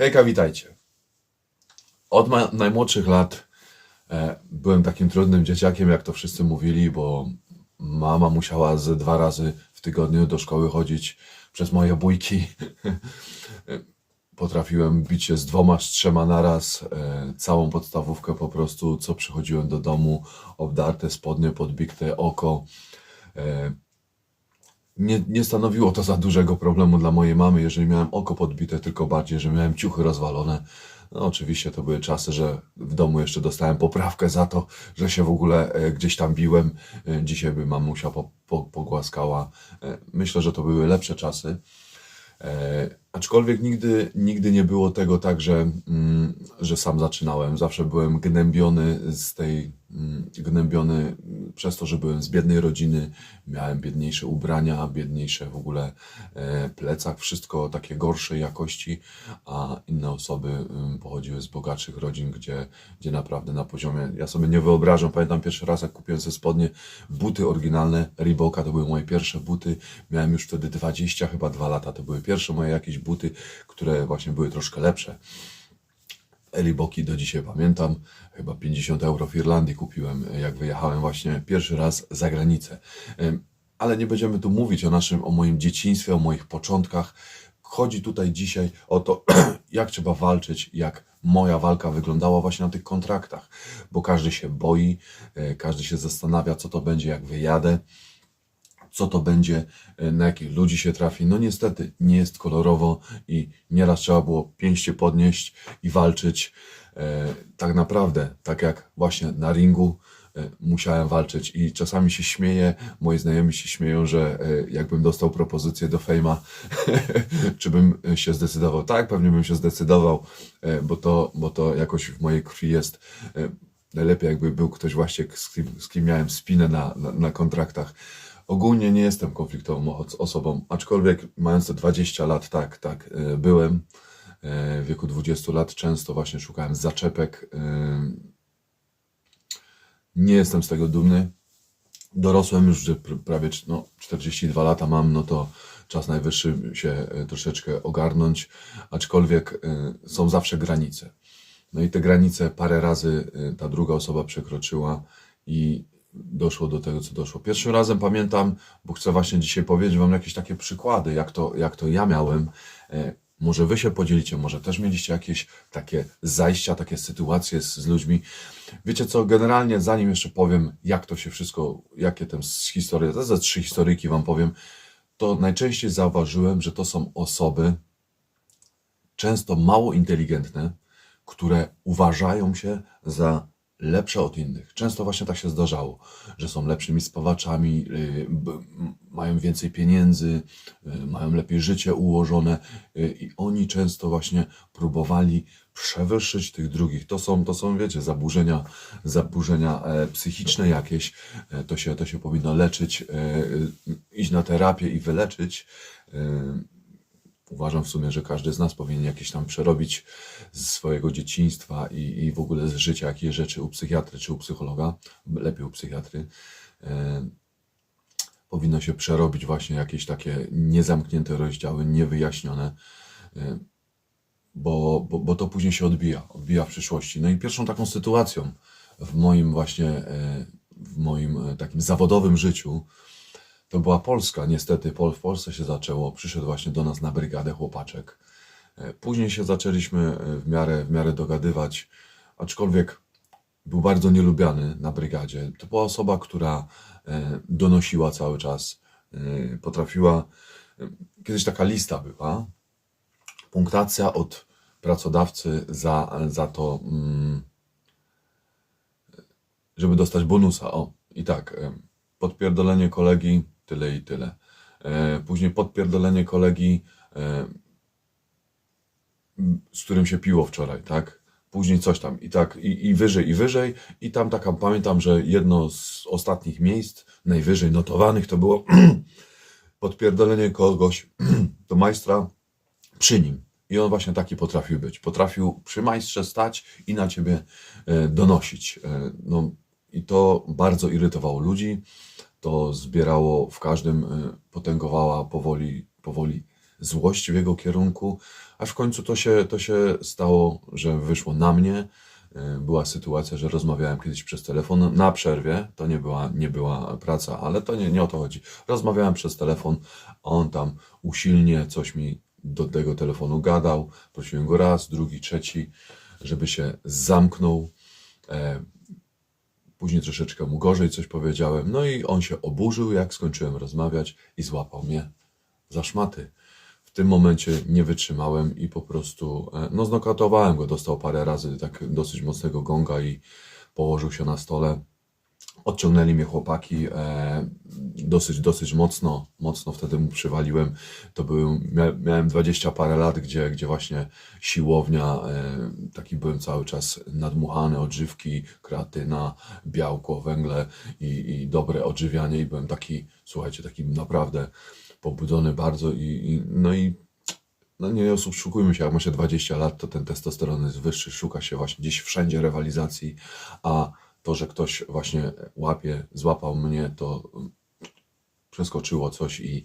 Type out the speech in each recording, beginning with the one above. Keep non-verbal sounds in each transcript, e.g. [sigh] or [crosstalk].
Hejka, witajcie. Od najmłodszych lat e, byłem takim trudnym dzieciakiem, jak to wszyscy mówili, bo mama musiała ze dwa razy w tygodniu do szkoły chodzić przez moje bójki. Potrafiłem bić się z dwoma, z trzema naraz, e, całą podstawówkę po prostu, co przychodziłem do domu, obdarte spodnie, podbite oko. Nie, nie stanowiło to za dużego problemu dla mojej mamy, jeżeli miałem oko podbite, tylko bardziej, że miałem ciuchy rozwalone. No oczywiście to były czasy, że w domu jeszcze dostałem poprawkę za to, że się w ogóle e, gdzieś tam biłem. E, Dzisiaj by mamusia po, po, pogłaskała. E, Myślę, że to były lepsze czasy. Aczkolwiek nigdy, nigdy nie było tego tak, że, mm, że sam zaczynałem. Zawsze byłem gnębiony z tej, mm, gnębiony przez to, że byłem z biednej rodziny, miałem biedniejsze ubrania, biedniejsze w ogóle e, plecak, wszystko takie gorszej jakości, a inne osoby ym, pochodziły z bogatszych rodzin, gdzie, gdzie naprawdę na poziomie, ja sobie nie wyobrażam, pamiętam pierwszy raz, jak kupiłem ze spodnie, buty oryginalne Reeboka, to były moje pierwsze buty, miałem już wtedy 20, chyba 2 lata, to były pierwsze moje jakieś buty, które właśnie były troszkę lepsze. Reeboki do dzisiaj pamiętam, chyba 50 euro w Irlandii kupiłem, jak wyjechałem właśnie pierwszy raz za granicę. Ale nie będziemy tu mówić o naszym, o moim dzieciństwie, o moich początkach. Chodzi tutaj dzisiaj o to, [clears throat] jak trzeba walczyć, jak moja walka wyglądała właśnie na tych kontraktach, bo każdy się boi, e, każdy się zastanawia, co to będzie, jak wyjadę co to będzie, e, na jakich ludzi się trafi. No niestety nie jest kolorowo i nieraz trzeba było pięście podnieść i walczyć. E, tak naprawdę, tak jak właśnie na ringu e, musiałem walczyć i czasami się śmieję, moi znajomi się śmieją, że jakbym dostał propozycję do fejma, [laughs] czy bym się zdecydował. Tak, pewnie bym się zdecydował, bo to, bo to jakoś w mojej krwi jest. Najlepiej jakby był ktoś właśnie, z kim, z kim miałem spinę na, na, na kontraktach. Ogólnie nie jestem konfliktową os- osobą, aczkolwiek mając te 20 lat, tak, tak, e, byłem. E, W wieku 20 lat często właśnie szukałem zaczepek. e, Nie jestem z tego dumny. Dorosłem już, że pr- prawie no, 42 lata mam, no to czas najwyższy się troszeczkę ogarnąć, aczkolwiek są zawsze granice. No i te granice parę razy ta druga osoba przekroczyła i doszło do tego, co doszło. Pierwszym razem pamiętam, bo chcę właśnie dzisiaj powiedzieć Wam jakieś takie przykłady, jak to, jak to ja miałem. E, Może Wy się podzielicie, może też mieliście jakieś takie zajścia, takie sytuacje z, z ludźmi. Wiecie co, generalnie zanim jeszcze powiem, jak to się wszystko, jakie tam z historii, to ze trzy historyjki Wam powiem, to najczęściej zauważyłem, że to są osoby często mało inteligentne, które uważają się za lepsze od innych. Często właśnie tak się zdarzało, że są lepszymi spawaczami, y, mają więcej pieniędzy, y, mają lepiej życie ułożone y, i oni często właśnie próbowali przewyższyć tych drugich. To są, to są wiecie, zaburzenia, zaburzenia e, psychiczne jakieś. E, to, się, to się powinno leczyć, e, iść na terapię i wyleczyć. Uważam w sumie, że każdy z nas powinien jakieś tam przerobić z swojego dzieciństwa i, i w ogóle z życia jakieś rzeczy u psychiatry czy u psychologa, lepiej u psychiatry. E, powinno się przerobić właśnie jakieś takie niezamknięte rozdziały, niewyjaśnione, e, bo, bo, bo to później się odbija, odbija w przyszłości. No i pierwszą taką sytuacją w moim właśnie, e, w moim e, takim zawodowym życiu, to była Polska. Niestety Pol- w Polsce się zaczęło. Przyszedł właśnie do nas na brygadę chłopaczek. E, Później się zaczęliśmy e, w miarę, w miarę dogadywać, aczkolwiek był bardzo nielubiany na brygadzie. To była osoba, która e, donosiła cały czas, potrafiła. Kiedyś taka lista była. Punktacja od pracodawcy za, za to, mm, żeby dostać bonusa. O, i tak, podpierdolenie kolegi, tyle i tyle. E, Później podpierdolenie kolegi, e, z którym się piło wczoraj, tak? Później coś tam i tak, i, i wyżej, i wyżej. I tam taka, pamiętam, że jedno z ostatnich miejsc, najwyżej notowanych, to było [clears throat] podpierdolenie kogoś [clears throat] do majstra przy nim. I on właśnie taki potrafił być. Potrafił przy majstrze stać i na ciebie e, donosić. No, I to bardzo irytowało ludzi. To zbierało w każdym, e, potęgowała powoli, powoli złość w jego kierunku, aż w końcu to się, to się stało, że wyszło na mnie. E, Była sytuacja, że rozmawiałem kiedyś przez telefon na przerwie, to nie była, nie była praca, ale to nie, nie o to chodzi. Rozmawiałem przez telefon, a on tam usilnie coś mi do tego telefonu gadał. Prosiłem go raz, drugi, trzeci, żeby się zamknął. Później troszeczkę mu gorzej coś powiedziałem, no i on się oburzył, jak skończyłem rozmawiać i złapał mnie za szmaty. W tym momencie nie wytrzymałem i po prostu, e, no znokautowałem go, dostał parę razy tak dosyć mocnego gonga i położył się na stole. Odciągnęli mnie chłopaki e, dosyć, dosyć mocno, mocno wtedy mu przywaliłem. To był, mia, miałem 20 parę lat, gdzie, gdzie właśnie siłownia, e, taki byłem cały czas nadmuchany, odżywki, kreatyna, białko, węgle i, i dobre odżywianie i byłem taki, słuchajcie, taki naprawdę pobudzony bardzo i, i no i no nie oszukujmy się, jak ma się 20 lat, to ten testosteron jest wyższy, szuka się właśnie gdzieś wszędzie rywalizacji, a to, że ktoś właśnie łapie, złapał mnie, to przeskoczyło coś i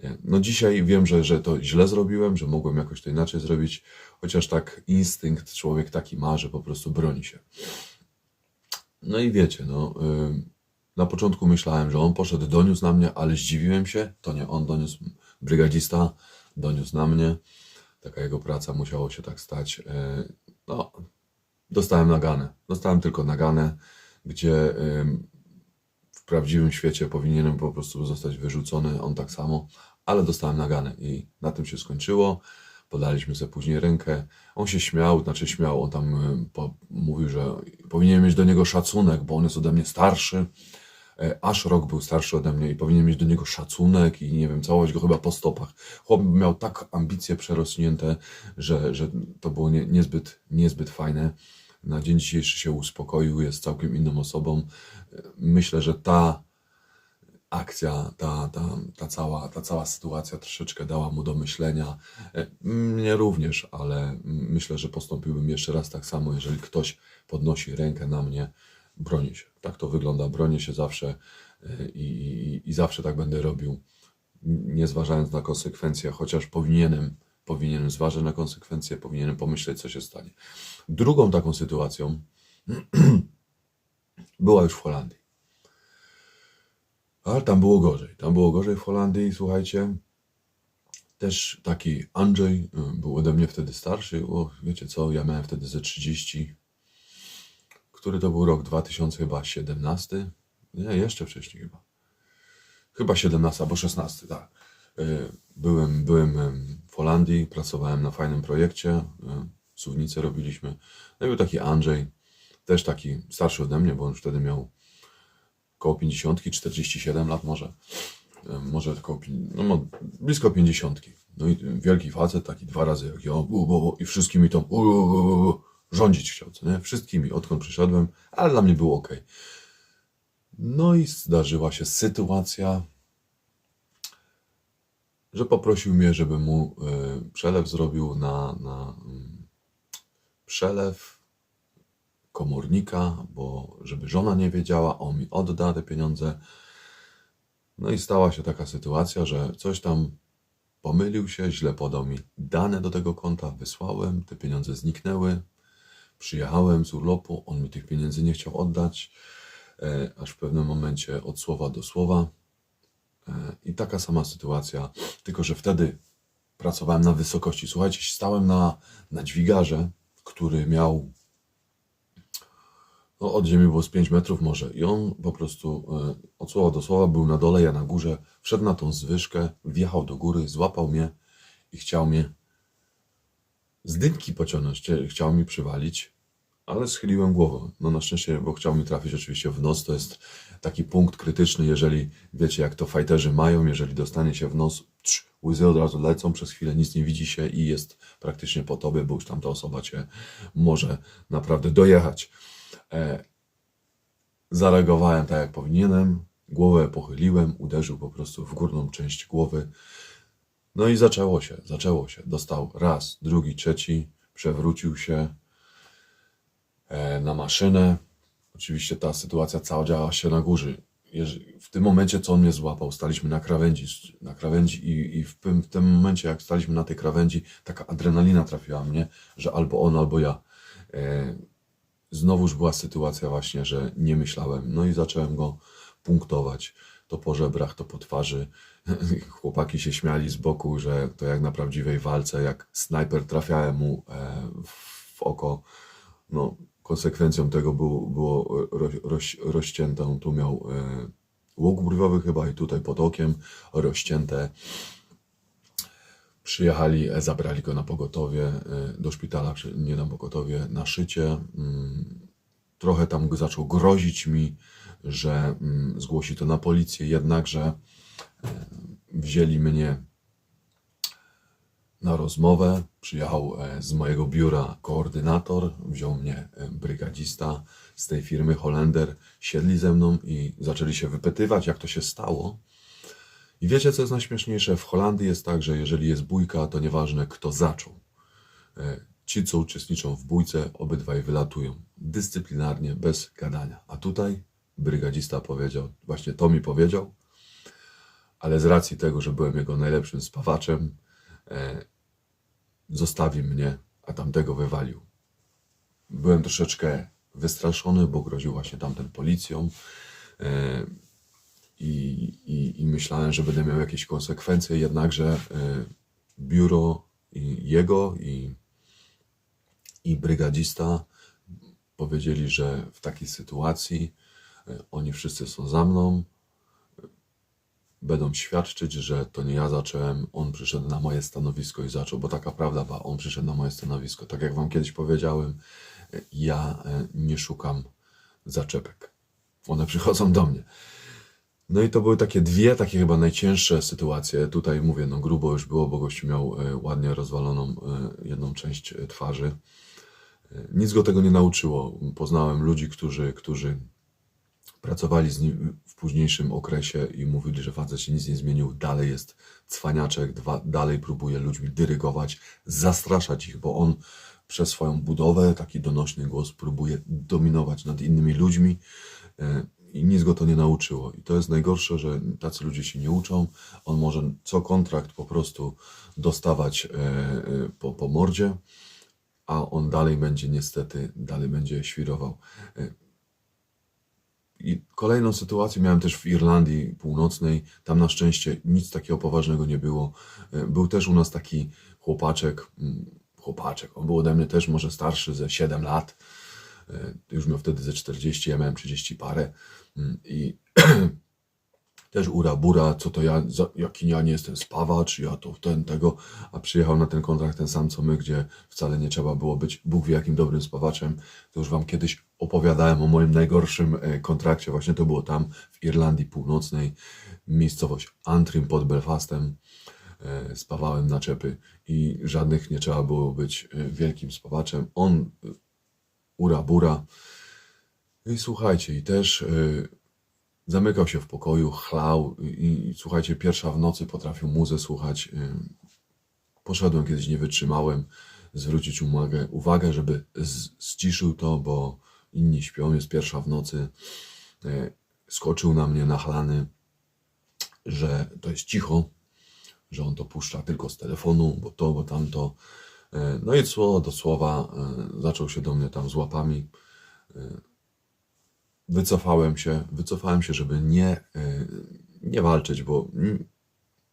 e, no dzisiaj wiem, że, że to źle zrobiłem, że mogłem jakoś to inaczej zrobić, chociaż tak instynkt człowiek taki ma, że po prostu broni się. No i wiecie, no, y, na początku myślałem, że on poszedł, doniósł na mnie, ale zdziwiłem się, to nie on doniósł, brygadzista doniósł na mnie, taka jego praca, musiało się tak stać. Y, No, dostałem naganę, dostałem tylko naganę, gdzie w prawdziwym świecie powinienem po prostu zostać wyrzucony, on tak samo, ale dostałem naganę i na tym się skończyło. Podaliśmy sobie później rękę. On się śmiał, znaczy śmiał, on tam po, mówił, że powinien mieć do niego szacunek, bo on jest ode mnie starszy. E, Aż rok był starszy ode mnie i powinien mieć do niego szacunek i nie wiem, całować go chyba po stopach. Chłop miał tak ambicje przerośnięte, że, że to było nie, niezbyt, niezbyt fajne. Na dzień dzisiejszy się uspokoił, jest całkiem inną osobą. Myślę, że ta akcja, ta, ta, ta, cała, ta cała sytuacja troszeczkę dała mu do myślenia. Mnie również, ale myślę, że postąpiłbym jeszcze raz tak samo, jeżeli ktoś podnosi rękę na mnie, bronię się. Tak to wygląda, bronię się zawsze e, i, i, i zawsze tak będę robił, nie zważając na konsekwencje, chociaż powinienem, powinienem zważyć na konsekwencje, powinienem pomyśleć, co się stanie. Drugą taką sytuacją [clears throat] była już w Holandii. Ale tam było gorzej. Tam było gorzej w Holandii, słuchajcie. Też taki Andrzej y, był ode mnie wtedy starszy. O, wiecie co, ja miałem wtedy ze 30. Który to był rok 2017? Nie, jeszcze wcześniej chyba. Chyba 17 albo 16, tak. Y, Byłem, byłem em, w Holandii, pracowałem na fajnym projekcie. y, Suwnicę robiliśmy. No i był taki Andrzej, też taki starszy ode mnie, bo on już wtedy miał koło 50, 47 lat może. E, Może tylko, no, blisko 50. No i wielki facet, taki dwa razy jak ja, bu, bu, bu, i wszystkimi tam bu, bu, bu, rządzić chciał, co nie? Wszystkimi, odkąd przyszedłem, ale dla mnie było ok. No i zdarzyła się sytuacja, że poprosił mnie, żeby mu e, przelew zrobił na, na mm, przelew komornika, bo żeby żona nie wiedziała, on mi odda te pieniądze. No i stała się taka sytuacja, że coś tam pomylił się, źle podał mi dane do tego konta, wysłałem, te pieniądze zniknęły. Przyjechałem z urlopu, on mi tych pieniędzy nie chciał oddać, e, aż w pewnym momencie od słowa do słowa. I taka sama sytuacja, tylko że wtedy pracowałem na wysokości. Słuchajcie, stałem na, na dźwigarze, który miał no, od ziemi było z 5 metrów może. I on po prostu e, od słowa do słowa był na dole, ja na górze. Wszedł na tą zwyżkę, wjechał do góry, złapał mnie i chciał mnie z dynki pociągnąć. Chciał mi przywalić, ale schyliłem głowę. No na szczęście, bo chciał mi trafić oczywiście w nos. To jest taki punkt krytyczny, jeżeli wiecie, jak to fajterzy mają, jeżeli dostanie się w nos, trz, łzy od razu lecą, przez chwilę nic nie widzi się i jest praktycznie po tobie, bo już tamta osoba cię może naprawdę dojechać. E, zareagowałem tak, jak powinienem. Głowę pochyliłem, uderzył po prostu w górną część głowy. No i zaczęło się, zaczęło się. Dostał raz, drugi, trzeci, przewrócił się na maszynę. Oczywiście ta sytuacja cała działa się na górze. w tym momencie, co on mnie złapał, staliśmy na krawędzi, na krawędzi i, i w, tym, w tym momencie, jak staliśmy na tej krawędzi, taka adrenalina trafiła mnie, że albo on, albo ja. E, znowuż była sytuacja właśnie, że nie myślałem. No i zacząłem go punktować. To po żebrach, to po twarzy. [laughs] Chłopaki się śmiali z boku, że to jak na prawdziwej walce, jak snajper trafiałem mu e, w oko. No, konsekwencją tego było, było ro, roś, rozciętą, tu miał e, łuk brwiowy chyba i tutaj pod okiem rozcięte. Przyjechali, e, zabrali go na pogotowie e, do szpitala, nie na pogotowie, na szycie. Mm, Trochę tam zaczął grozić mi, że mm, zgłosi to na policję, jednakże wzięli mnie na rozmowę. Przyjechał e, z mojego biura koordynator, wziął mnie e, brygadzista z tej firmy Holender, siedli ze mną i zaczęli się wypytywać, jak to się stało. I wiecie, co jest najśmieszniejsze? W Holandii jest tak, że jeżeli jest bójka, to nieważne kto zaczął. E, Ci, co uczestniczą w bójce, obydwaj wylatują dyscyplinarnie, bez gadania. A tutaj brygadzista powiedział, właśnie to mi powiedział, ale z racji tego, że byłem jego najlepszym spawaczem, zostawi mnie, a tamtego wywalił. Byłem troszeczkę wystraszony, bo groził właśnie tamten policją e, i, i, i myślałem, że będę miał jakieś konsekwencje, jednakże e, biuro i jego i, i brygadzista powiedzieli, że w takiej sytuacji e, oni wszyscy są za mną, będą świadczyć, że to nie ja zacząłem, on przyszedł na moje stanowisko i zaczął, bo taka prawda była, on przyszedł na moje stanowisko. Tak jak wam kiedyś powiedziałem, ja e, nie szukam zaczepek. One [laughs] przychodzą do mnie. No i to były takie dwie, takie chyba najcięższe sytuacje. Tutaj mówię, no grubo już było, bo gościu miał e, ładnie rozwaloną e, jedną część twarzy. Nic go tego nie nauczyło. Poznałem ludzi, którzy, którzy pracowali z nim w późniejszym okresie i mówili, że facet się nic nie zmienił, dalej jest cwaniaczek, dalej próbuje ludźmi dyrygować, zastraszać ich, bo on przez swoją budowę, taki donośny głos próbuje dominować nad innymi ludźmi e, i nic go to nie nauczyło. I to jest najgorsze, że tacy ludzie się nie uczą. On może co kontrakt po prostu dostawać e, e, po, po mordzie, a on dalej będzie niestety, dalej będzie świrował. I kolejną sytuację miałem też w Irlandii Północnej. Tam na szczęście nic takiego poważnego nie było. E, Był też u nas taki chłopaczek, mm, chłopaczek, on był ode mnie też może starszy ze 7 lat. E, Już miał wtedy ze 40, ja miałem 30 parę. Mm, I [clears throat] też ura bura, co to ja, jaki ja nie jestem spawacz, ja to ten, tego, a przyjechał na ten kontrakt ten sam co my, gdzie wcale nie trzeba było być Bóg wie jakim dobrym spawaczem. To już wam kiedyś opowiadałem o moim najgorszym e, kontrakcie, właśnie to było tam w Irlandii Północnej, miejscowość Antrim pod Belfastem. E, Spawałem naczepy i żadnych nie trzeba było być e, wielkim spawaczem. On ura bura. I słuchajcie, i też zamykał się w pokoju, chlał i, i słuchajcie, pierwsza w nocy potrafił muzę słuchać. Poszedłem kiedyś, nie wytrzymałem, zwrócić uwagę, uwagę żeby z, ściszył to, bo inni śpią, jest pierwsza w nocy. Y, skoczył na mnie nachlany, że to jest cicho, że on to puszcza tylko z telefonu, bo to, bo tamto. Y, No i słowo do słowa y, zaczął się do mnie tam z łapami wycofałem się, wycofałem się, żeby nie, nie walczyć, bo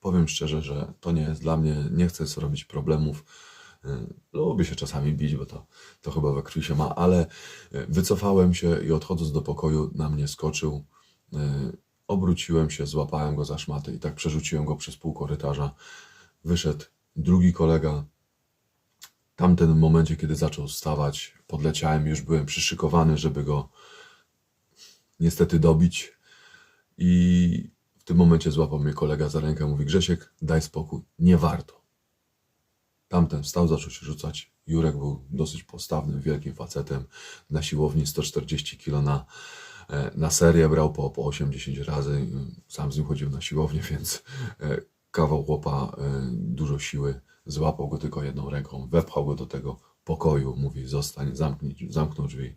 powiem szczerze, że to nie jest dla mnie, nie chcę sobie robić problemów. Y, Lubię się czasami bić, bo to, to chyba we krwi się ma, ale y, wycofałem się i odchodząc do pokoju na mnie skoczył. y, Obróciłem się, złapałem go za szmaty i tak przerzuciłem go przez pół korytarza. Wyszedł drugi kolega, w tamtym momencie, kiedy zaczął wstawać, podleciałem, już byłem przyszykowany, żeby go niestety dobić. I w tym momencie złapał mnie kolega za rękę, mówi Grzesiek, daj spokój, nie warto. Tamten wstał, zaczął się rzucać. Jurek był dosyć postawnym, wielkim facetem. Na siłowni 140 kg na, e, na serię brał po, po 80 razy. Sam z nim chodził na siłownię, [laughs] więc e, kawał chłopa, e, dużo siły. Złapał go tylko jedną ręką, wepchał go do tego pokoju. Mówi, zostań, zamknij, zamknął drzwi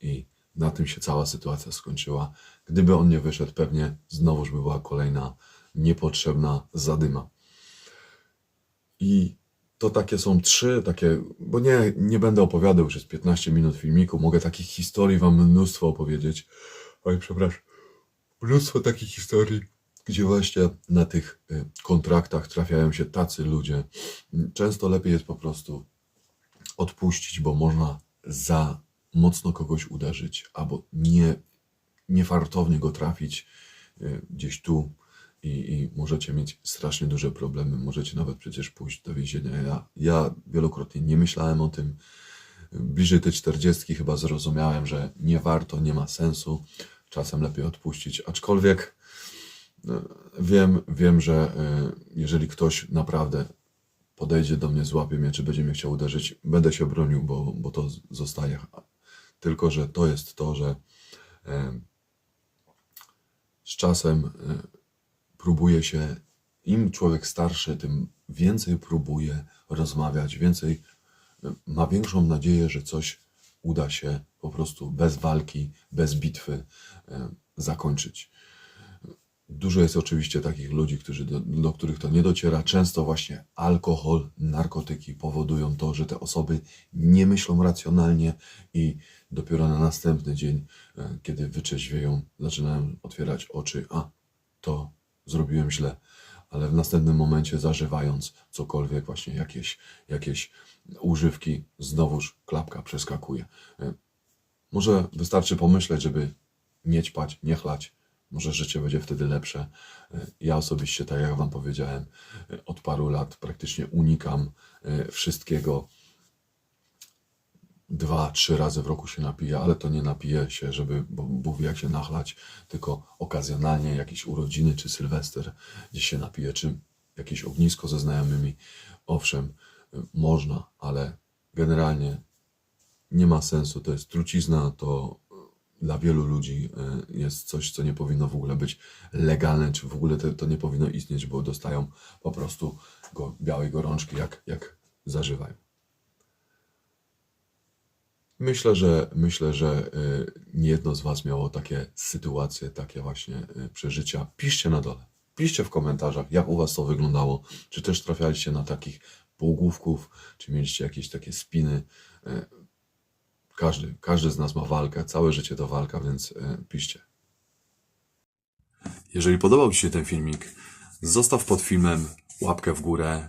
i na tym się cała sytuacja skończyła. Gdyby on nie wyszedł, pewnie znowuż by była kolejna niepotrzebna zadyma. I to takie są trzy takie, bo nie, nie będę opowiadał jest 15 minut filmiku, mogę takich historii wam mnóstwo opowiedzieć. Oj, przepraszam. Mnóstwo takich historii, gdzie właśnie na tych y, kontraktach trafiają się tacy ludzie. Często lepiej jest po prostu odpuścić, bo można za mocno kogoś uderzyć, albo nie, niefartownie go trafić y, gdzieś tu i, i możecie mieć strasznie duże problemy. Możecie nawet przecież pójść do więzienia. Ja, ja wielokrotnie nie myślałem o tym. Bliżej tej czterdziestki chyba zrozumiałem, że nie warto, nie ma sensu. Czasem lepiej odpuścić, aczkolwiek e, wiem, wiem, że e, jeżeli ktoś naprawdę podejdzie do mnie, złapie mnie, czy będzie mnie chciał uderzyć, będę się bronił, bo, bo to zostaje. Tylko, że to jest to, że e, z czasem próbuje się, im człowiek starszy, tym więcej próbuje rozmawiać, więcej e, ma większą nadzieję, że coś uda się po prostu bez walki, bez bitwy e, zakończyć. Dużo jest oczywiście takich ludzi, którzy do, do których to nie dociera. Często właśnie alkohol, narkotyki powodują to, że te osoby nie myślą racjonalnie i dopiero na następny dzień, e, kiedy wyczeźwieją, zaczynają otwierać oczy. A, to zrobiłem źle. Ale w następnym momencie zażywając cokolwiek, właśnie jakieś, jakieś używki, znowuż klapka przeskakuje. E, Może wystarczy pomyśleć, żeby nie ćpać, nie chlać. Może życie będzie wtedy lepsze. E, Ja osobiście, tak jak Wam powiedziałem, e, od paru lat praktycznie unikam wszystkiego. Dwa, trzy razy w roku się napiję, ale to nie napiję się, żeby Bóg wie jak się nachlać, tylko okazjonalnie jakieś urodziny czy sylwester, gdzieś się napiję, czy jakieś ognisko ze znajomymi. Owszem, e, można, ale generalnie nie ma sensu. To jest trucizna, to e, dla wielu ludzi e, jest coś, co nie powinno w ogóle być legalne, czy w ogóle to, to nie powinno istnieć, bo dostają po prostu go, białej gorączki, jak, jak zażywają. Myślę, że myślę, że y, niejedno z Was miało takie sytuacje, takie właśnie y, przeżycia. Piszcie na dole. Piszcie w komentarzach, jak u Was to wyglądało. Czy też trafialiście na takich półgłówków, czy mieliście jakieś takie spiny. Y, Każdy, każdy z nas ma walkę, całe życie to walka, więc piszcie. Jeżeli podobał Ci się ten filmik, zostaw pod filmem łapkę w górę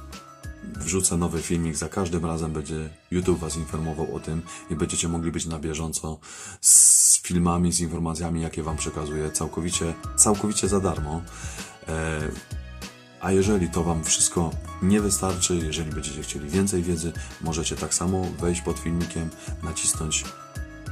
wrzucę nowy filmik, za każdym razem będzie YouTube Was informował o tym i będziecie mogli być na bieżąco z filmami, z informacjami, jakie Wam przekazuję całkowicie, całkowicie za darmo. E, a jeżeli to Wam wszystko nie wystarczy, jeżeli będziecie chcieli więcej wiedzy, możecie tak samo wejść pod filmikiem, nacisnąć